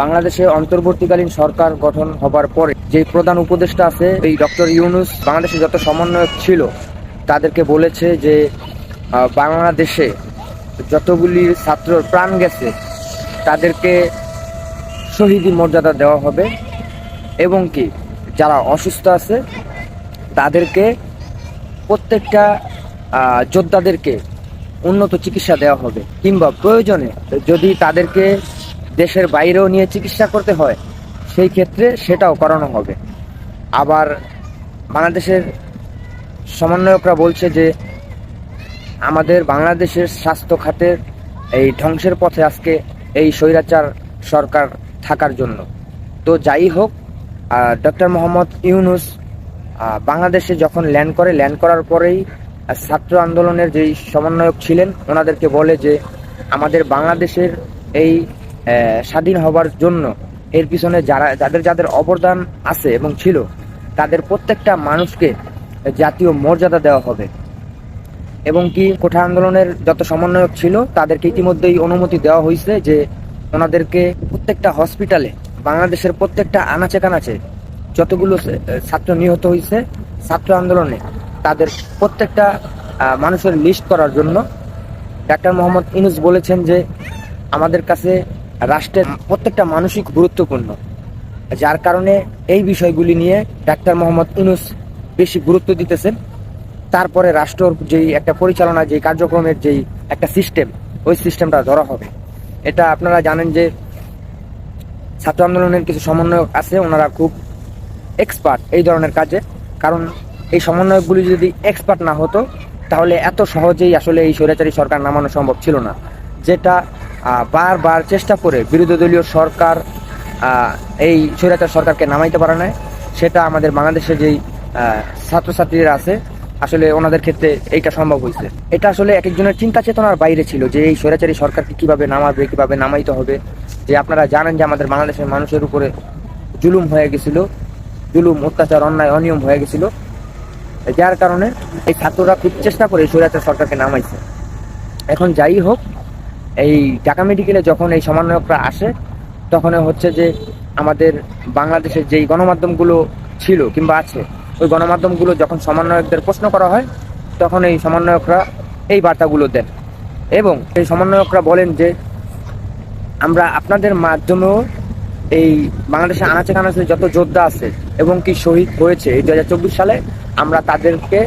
বাংলাদেশে অন্তর্বর্তীকালীন সরকার গঠন হবার পরে যে প্রধান উপদেষ্টা আছে, এই ডক্টর ইউনুস, বাংলাদেশে যত সমন্বয়ক ছিল, তাদেরকে বলেছে যে বাংলাদেশে যতগুলি ছাত্রর প্রাণ গেছে, তাদেরকে শহীদি মর্যাদা দেওয়া হবে এবং কি যারা অসুস্থ আছে, তাদেরকে প্রত্যেকটা যোদ্ধাদেরকে উন্নত চিকিৎসা দেওয়া হবে। কিংবা প্রয়োজনে যদি তাদেরকে দেশের বাইরেও নিয়ে চিকিৎসা করতে হয়, সেই ক্ষেত্রে সেটাও করানো হবে। আবার বাংলাদেশের সমন্বয়করা বলছে যে, আমাদের বাংলাদেশের স্বাস্থ্য খাতের এই ধ্বংসের পথে আজকে এই স্বৈরাচার সরকার থাকার জন্য। তো যাই হোক ডক্টর মোহাম্মদ ইউনুস বাংলাদেশে যখন ল্যান্ড করে, ল্যান্ড করার পরেই ছাত্র আন্দোলনের যেই সমন্বয়ক ছিলেন, ওনাদেরকে বলে যে, আমাদের বাংলাদেশের এই স্বাধীন হবার জন্য এর পিছনে যারা, যাদের যাদের অবদান আছে এবং ছিল, তাদের প্রত্যেকটা মানুষকে জাতীয় মর্যাদা দেওয়া হবে। এবং কি কোঠা আন্দোলনের যত সমন্বয়ক ছিল, তাদেরকে ইতিমধ্যেই অনুমতি দেওয়া হয়েছে যে ওনাদেরকে প্রত্যেকটা হসপিটালে, বাংলাদেশের প্রত্যেকটা আনাচে কানাচে যতগুলো ছাত্র নিহত হয়েছে, ছাত্র আন্দোলনে তাদের প্রত্যেকটা মানুষের লিস্ট করার জন্য ডাক্তার মোহাম্মদ ইনুস বলেছেন যে, আমাদের কাছে রাষ্ট্রের প্রত্যেকটা মানুষই গুরুত্বপূর্ণ, যার কারণে এই বিষয়গুলি নিয়ে ডাক্তার মোহাম্মদ ইনুস বেশি গুরুত্ব দিতেছেন। তারপরে রাষ্ট্রর যেই একটা পরিচালনা, যেই কার্যক্রমের যেই একটা সিস্টেম ওই সিস্টেমটা ধরা হবে। এটা আপনারা জানেন যে ছাত্র আন্দোলনের কিছু সমন্বয়ক আছে, ওনারা খুব এক্সপার্ট এই ধরনের কাজে। কারণ এই সমন্বয়কগুলি যদি এক্সপার্ট না হতো, তাহলে এত সহজেই আসলে এই স্বৈরাচারী সরকার নামানো সম্ভব ছিল না। যেটা বারবার চেষ্টা করে বিরোধী দলীয় সরকার এই স্বৈরাচার সরকারকে নামাইতে পারে না সেটা আমাদের বাংলাদেশে যেই ছাত্রছাত্রীরা আছে, আসলে ওনাদের ক্ষেত্রে এইটা সম্ভব হয়েছে এটা আসলে এক একজনের চিন্তা চেতনার বাইরে ছিল যে এই স্বৈরাচারী সরকারকে কীভাবে নামাবে, কীভাবে নামাইতে হবে। যে আপনারা জানেন যে আমাদের বাংলাদেশের মানুষের উপরে জুলুম হয়ে গেছিল, জুলুম, অত্যাচার, অন্যায়, অনিয়ম হয়ে গেছিল। যার কারণে এই ছাত্ররা খুব চেষ্টা করে স্বৈরাচার সরকারকে নামাইছে এখন যাই হোক এই ঢাকা মেডিকেলে যখন এই সমন্বয়করা আসে, তখন হচ্ছে যে আমাদের বাংলাদেশের যেই গণমাধ্যমগুলো ছিল কিংবা আছে, ওই গণমাধ্যমগুলো যখন সমন্বয়কদের প্রশ্ন করা হয়, তখন এই সমন্বয়করা এই বার্তাগুলো দেন। এবং এই সমন্বয়করা বলেন যে, আমরা আপনাদের মাধ্যমেও এই বাংলাদেশে আনাচে কানাচে যত যোদ্ধা আছে এবং কি শহীদ হয়েছে এই দু হাজার চব্বিশ সালে, আমরা তাদেরকে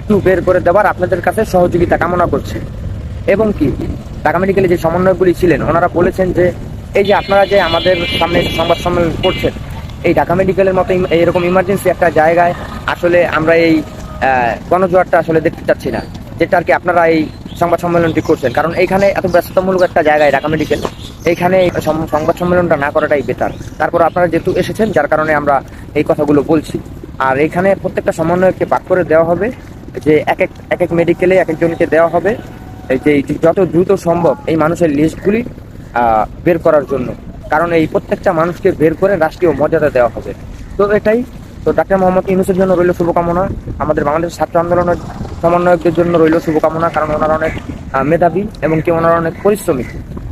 একটু বের করে দেওয়ার আপনাদের কাছে সহযোগিতা কামনা করছি। এবং কি? ঢাকা মেডিকেলে যে সমন্বয়গুলি ছিলেন, ওনারা বলেছেন যে, এই যে আপনারা যে আমাদের সামনে সংবাদ সম্মেলন করছেন, এই ঢাকা মেডিকেলের মতো এইরকম ইমার্জেন্সি একটা জায়গায় আসলে আমরা এই গণজোয়ারটা আসলে দেখতে চাচ্ছি না। যেটা আর কি আপনারা এই সংবাদ সম্মেলনটি করছেন। কারণ এইখানে এত ব্যস্ততামূলক একটা জায়গায় ঢাকা মেডিকেল, এইখানে সংবাদ সম্মেলনটা না করাটাই বেটার তারপর আপনারা যেহেতু এসেছেন, যার কারণে আমরা এই কথাগুলো বলছি। আর এখানে প্রত্যেকটা সমন্বয়কে ভাগ করে দেওয়া হবে, যে এক এক এক এক মেডিকেলে এক একজনকে দেওয়া হবে। যে যত দ্রুত সম্ভব এই মানুষের লিস্টগুলি বের করার জন্য। কারণ এই প্রত্যেকটা মানুষকে বের করে রাষ্ট্রীয় মর্যাদা দেওয়া হবে। তো এটাই। তো ডাক্তার মোহাম্মদ ইউনুসের জন্য রইল শুভকামনা। আমাদের বাংলাদেশ ছাত্র আন্দোলনের সমন্বয়কদের জন্য রইল শুভকামনা। কারণ ওনারা অনেক মেধাবী এবং কি ওনারা অনেক পরিশ্রমিক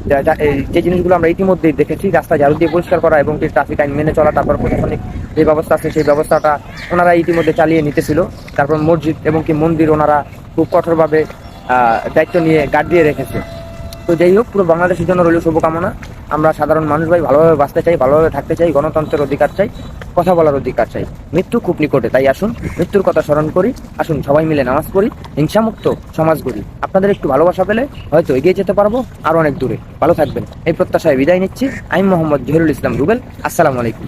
যা- জিনিসগুলো আমরা ইতিমধ্যেই দেখেছি রাস্তা ঝাড়ু দিয়ে পরিষ্কার করা এবং ট্রাফিক আইন মেনে চলা, তারপর প্রশাসনিক যে ব্যবস্থা আছে, সেই ব্যবস্থাটা ওনারা ইতিমধ্যে চালিয়ে নিতেছিল। তারপর মসজিদ এবং কি মন্দির ওনারা খুব কঠোরভাবে দায়িত্ব নিয়ে গার্ড দিয়ে রেখেছে। তো যাই হোক, পুরো বাংলাদেশের জন্য রইল শুভকামনা। আমরা সাধারণ মানুষ ভাই, ভালোভাবে বাঁচতে চাই, ভালোভাবে থাকতে চাই, গণতন্ত্রের অধিকার চাই, কথা বলার অধিকার চাই। মৃত্যু খুব নিকটে, তাই আসুন, মৃত্যুর কথা স্মরণ করি, আসুন সবাই মিলে নামাজ পড়ি, হিংসামুক্ত সমাজ গড়ি। আপনাদের একটু ভালোবাসা পেলে হয়তো এগিয়ে যেতে পারব, আর অনেক দূরে। ভালো থাকবেন। এই প্রত্যাশায় বিদায় নিচ্ছি। আমি মোহাম্মদ জহিরুল ইসলাম রুবেল, আসসালামু আলাইকুম।